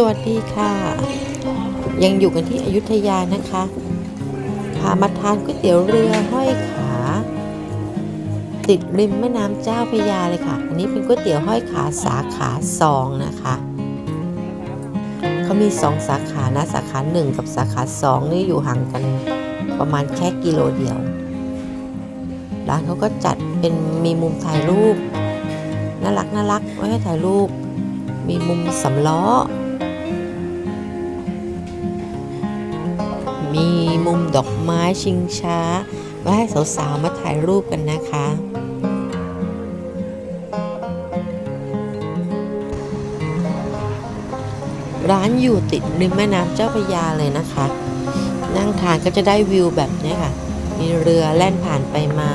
สวัสดีค่ะ ยังอยู่กันที่อยุธยานะคะพามาทานก๋วยเตี๋ยวเรือห้อยขา ติดริมแม่น้ำเจ้าพระยาเลยค่ะ อันนี้เป็นก๋วยเตี๋ยวห้อยขาสาขาสองนะคะเขามีสองสาขานะสาขาหนึ่งกับสาขาสองนี่อยู่ห่างกันประมาณแค่กิโลเดียวร้านเขาก็จัดเป็นมีมุมถ่ายรูปน่ารักน่ารักไว้ให้ถ่ายรูป มีมุมสำล้อ มีมุมดอกไม้ชิงช้า ไว้ให้สาวๆ มาถ่ายรูปกันนะคะร้านอยู่ติดริมแม่น้ำเจ้าพระยาเลยนะคะ นั่งทานก็จะได้วิวแบบนี้ค่ะ มีเรือแล่นผ่านไปมา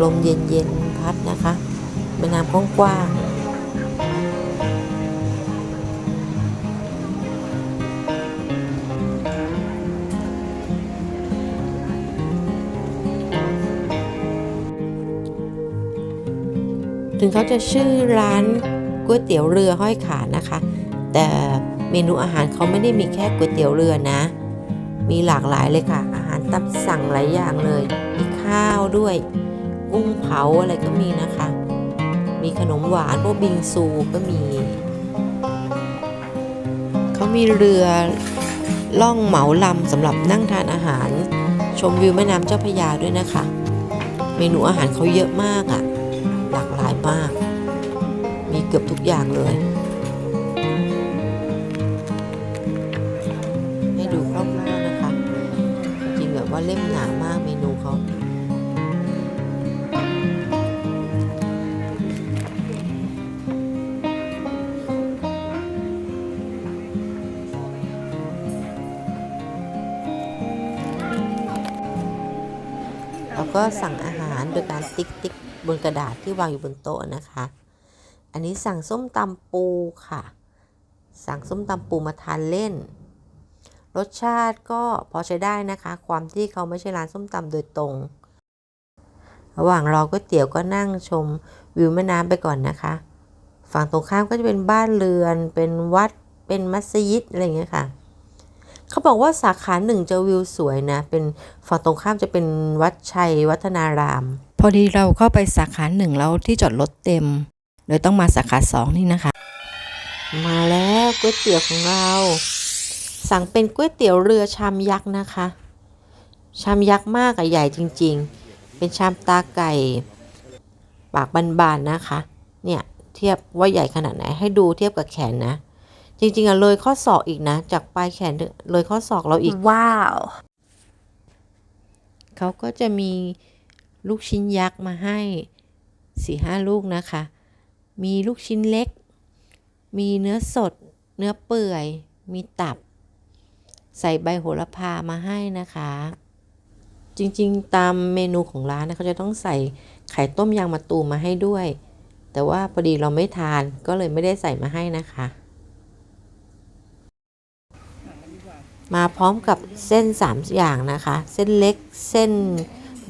ลมเย็นๆพัดนะคะ แม่น้ำกว้างๆ ถึงเขาจะชื่อร้านก๋วยเตี๋ยวเรือห้อยขานะคะ แต่เมนูอาหารเขาไม่ได้มีแค่ก๋วยเตี๋ยวเรือนะ มีหลากหลายเลยค่ะ อาหารตามสั่งหลายอย่างเลย มีข้าวด้วย กุ้งเผาอะไรก็มีนะคะ มีขนมหวานพวกบิงซูก็มี เขามีเรือล่องเหมาลำสำหรับนั่งทานอาหาร ชมวิวแม่น้ำเจ้าพระยาด้วยนะคะ เมนูอาหารเขาเยอะมากอะ่ะ หลากหลายมาก มีเกือบทุกอย่างเลย ให้ดูคร่าวๆนะคะ จริงแบบว่าเล่มหนามากเมนูเขาเราก็สั่งอาหารโดยการติ๊กติ๊ก บนกระดาษที่วางอยู่บนโต๊ะนะคะ อันนี้สั่งส้มตำปูค่ะ สั่งส้มตำปูมาทานเล่น รสชาติก็พอใช้ได้นะคะ ความที่เขาไม่ใช่ร้านส้มตำโดยตรง ระหว่างรอก๋วยเตี๋ยวก็นั่งชมวิวแม่น้ำไปก่อนนะคะ ฝั่งตรงข้ามก็จะเป็นบ้านเรือน เป็นวัด เป็นมัสยิดอะไรอย่างเงี้ยค่ะเขาบอกว่าสาขาหนึ่งจะวิวสวยนะ เป็นฝั่งตรงข้ามจะเป็นวัดชัยวัฒนาราม อดีเราเข้าไปสาขาหนึ่งแล้วที่จอดรถเต็มเลยต้องมาสาขาสองนี่นะคะ มาแล้วก๋วยเตี๋ยวของเรา สั่งเป็นก๋วยเตี๋ยวเรือชามยักษ์นะคะ ชามยักษ์มากอะใหญ่จริง ๆ เป็นชามตาไก่ ปากบานๆนะคะ เนี่ยเทียบว่าใหญ่ขนาดไหนให้ดูเทียบกับแขนนะ จริงๆอะเลยข้อศอกอีกนะ จากปลายแขนเลยข้อศอกเราอีกว้าวเขาก็จะมี ลูกชิ้นยักษ์มาให้สี่ห้าลูกนะคะ มีลูกชิ้นเล็ก มีเนื้อสด เนื้อเปื่อย มีตับ ใส่ใบโหระพามาให้นะคะ จริงๆ ตามเมนูของร้านนะเขาจะต้องใส่ไข่ต้มยางมะตูมมาให้ด้วย แต่ว่าพอดีเราไม่ทานก็เลยไม่ได้ใส่มาให้นะคะ มาพร้อมกับเส้น 3 อย่างนะคะ เส้นเล็ก เส้น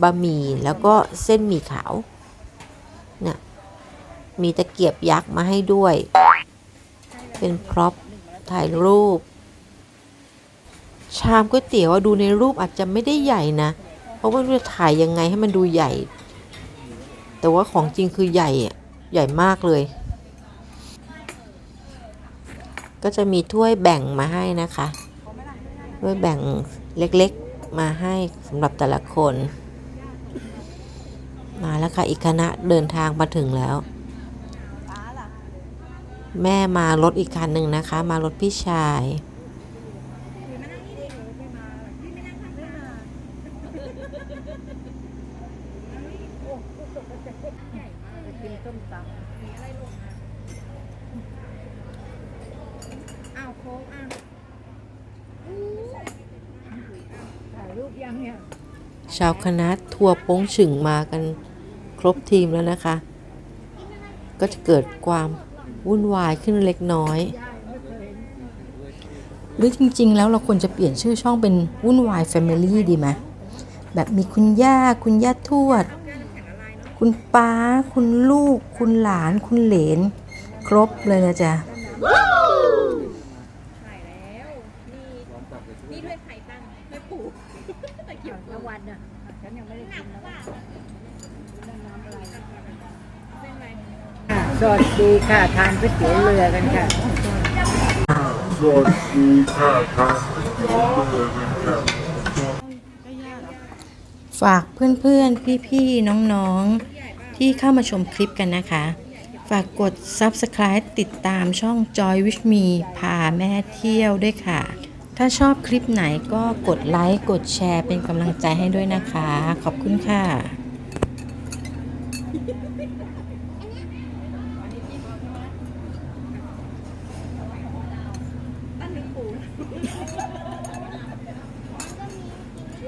บะหมี่แล้วก็เส้นหมี่ขาวเนี่ยมีตะเกียบยักษ์มาให้ด้วย เป็นพร็อพถ่ายรูป ชามก๋วยเตี๋ยวดูในรูปอาจจะไม่ได้ใหญ่นะ เพราะว่าจะถ่ายยังไงให้มันดูใหญ่ แต่ว่าของจริงคือใหญ่อะใหญ่มากเลย ก็จะมีถ้วยแบ่งมาให้นะคะด้วยแบ่งเล็กๆมาให้สำหรับแต่ละคน คะ อีกคณะเดินทางมาถึงแล้ว แม่มารถอีกคันหนึ่งนะคะ มารถพี่ชายชาวคณะทัวร์โป้งฉึงมากัน ครบทีมแล้วนะคะ ก็จะเกิดความวุ่นวายขึ้นเล็กน้อย หรือจริงๆ แล้วเราควรจะเปลี่ยนชื่อช่องเป็นวุ่นวายแฟมิลี่ดีไหมแบบมีคุณย่า คุณย่าทวด คุณคุณป้า คุณลูก คุณหลาน คุณเหลน ครบเลยนะจ๊ะถ่ายแล้วนี่นี่ด้วยไข่ตั้งด้วยปูตะเกียบตะวันอะฉันยังไม่ได้กินนะน้ำอะไรเส้นอะไร ส วัสดีค่ะทานก๋วยเตี๋ยวเรือกันค่ะสวัสดีค่ะทางเรือนครับฝากเพื่อนๆ พี่ๆ น้องๆ ที่เข้ามาชมคลิปกันนะคะ ฝากกด Subscribe ติดตามช่อง Joy with me พาแม่เที่ยวด้วยค่ะ ถ้าชอบคลิปไหนก็กดไลค์ กดแชร์เป็นกำลังใจให้ด้วยนะคะ ขอบคุณค่ะ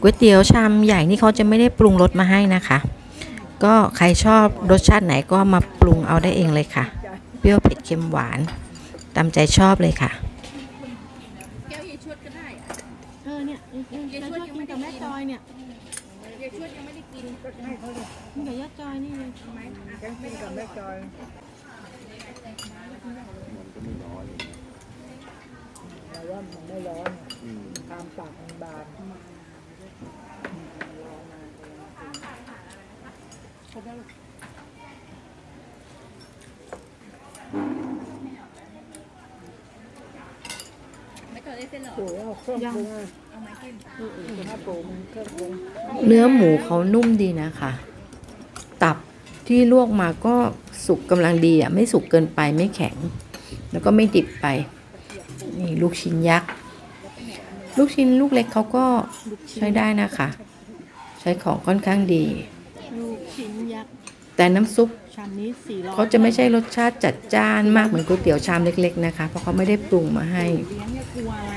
ก๋วยเตี๋ยวชามใหญ่นี่เขาจะไม่ได้ปรุงรสมาให้นะคะ ก็ใครชอบรสชาติไหนก็มาปรุงเอาได้เองเลยค่ะ เปรี้ยวเผ็ดเค็มหวาน ตามใจชอบเลยค่ะแก้วยายชวดก็ได้เออเนี่ยยายชวดกินกับแม่จอยเนี่ยยายชวดยังไม่ได้กินกินกับย่าจอยนี่เลยฉันกินกับแม่จอยแต่ว่ามันไม่ร้อนตามปากมันบาน ไม่ก่อนได้เส้นหรอโอ้ยเอาเครื่องปรุงอะถ้าปรุงเครื่องปรุงเนื้อหมูเขานุ่มดีนะคะ ตับที่ลวกมาก็สุกกำลังดีอะ ไม่สุกเกินไปไม่แข็ง แล้วก็ไม่ดิบไป นี่ลูกชิ้นยักษ์ ลูกชิ้นลูกเล็กเขาก็ใช้ได้นะคะ ใช้ของค่อนข้างดี ลูกชิ้นยักษ์แต่น้ำซุปชามนี้สี่ร้อยเขาจะไม่ใช่รสชาติจัดจ้านมากเหมือนก๋วยเตี๋ยวชามเล็กๆนะคะเพราะเขาไม่ได้ปรุงมาให้ เลี้ยงเนี่ยกลัวอะไร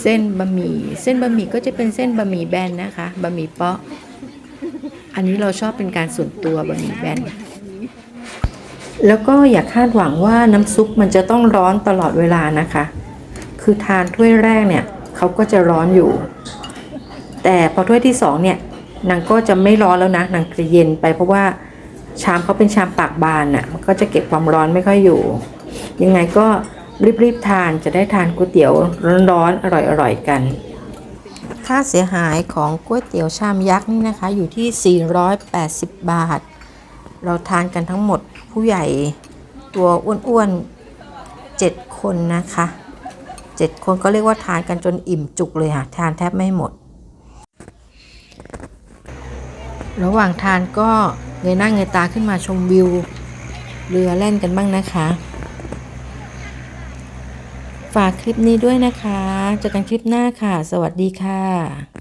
เส้นบะหมี่เส้นบะหมี่ก็จะเป็นเส้นบะหมี่แบนนะคะบะหมี่เปาะ อันนี้เราชอบเป็นการส่วนตัวบะหมี่แบน แล้วก็อย่าคาดหวังว่าน้ำซุปมันจะต้องร้อนตลอดเวลานะคะ คือทานถ้วยแรกเนี่ยเขาก็จะร้อนอยู่ แต่พอถ้วยที่สองเนี่ย นางก็จะไม่ร้อนแล้วนะนางจะเย็นไปเพราะว่าชามเขาเป็นชามปากบานน่ะมันก็จะเก็บความร้อนไม่ค่อยอยู่ ยังไงก็รีบๆทานจะได้ทานก๋วยเตี๋ยวร้อนๆอร่อยๆกัน ค่าเสียหายของก๋วยเตี๋ยวชามยักษ์นี่นะคะอยู่ที่ 480 บาท เราทานกันทั้งหมดผู้ใหญ่ตัวอ้วนๆ 7 คนนะคะ 7 คนก็เรียกว่าทานกันจนอิ่มจุกเลยค่ะ ทานแทบไม่หมด ระหว่างทานก็เงยหน้าเงยตาขึ้นมาชมวิว เรือแล่นกันบ้างนะคะ ฝากคลิปนี้ด้วยนะคะเจอกันคลิปหน้าค่ะ สวัสดีค่ะ